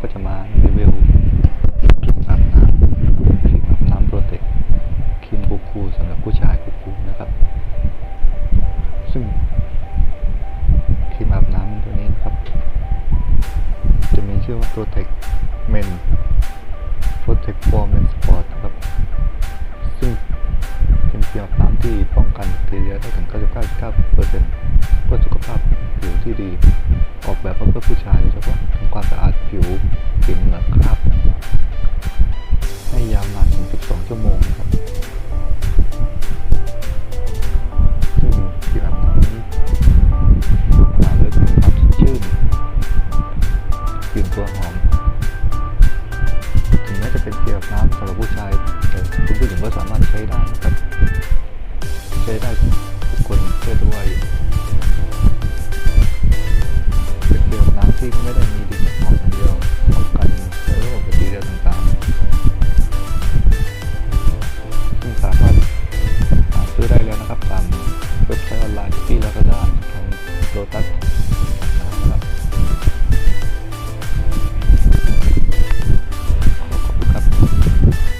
ก็จะมาในเวลครีมอาบน้ำครีมอาบน้ำโปรเทคครีมคูคูสำหรับผู้ชายคูคูนะครับ ซึ่งครีมอาบน้ำตัวนี้นะครับ จะมีชื่อว่าโปรเทคเมนโปรเทคฟอร์เมนสปอร์ตนะครับ ซึ่งเป็นครีมอาบน้ำที่ป้องกันแบคทีเรียได้ถึง 99.9%เพื่อสุขภาพผิวที่ดี ออกแบบมาเพื่อผู้ชายโดยเฉพาะ ริงๆนะครับ ให้ยาวนานถึง 12 ชั่วโมงครับซึ่งที่รับน้ำนี้มาเลยถึงความชื่นกลิ่นตัวหอม ถึงแม้จะเป็นเกลือวน้ำสำหรับผู้ชาย แต่คุณผู้หญิงก็สามารถใช้ได้นะครับ ใช้ได้ทุกคนเพื่อด้วยเป็นเกลือวน้ำที่ไม่ได้มีดี Sultan.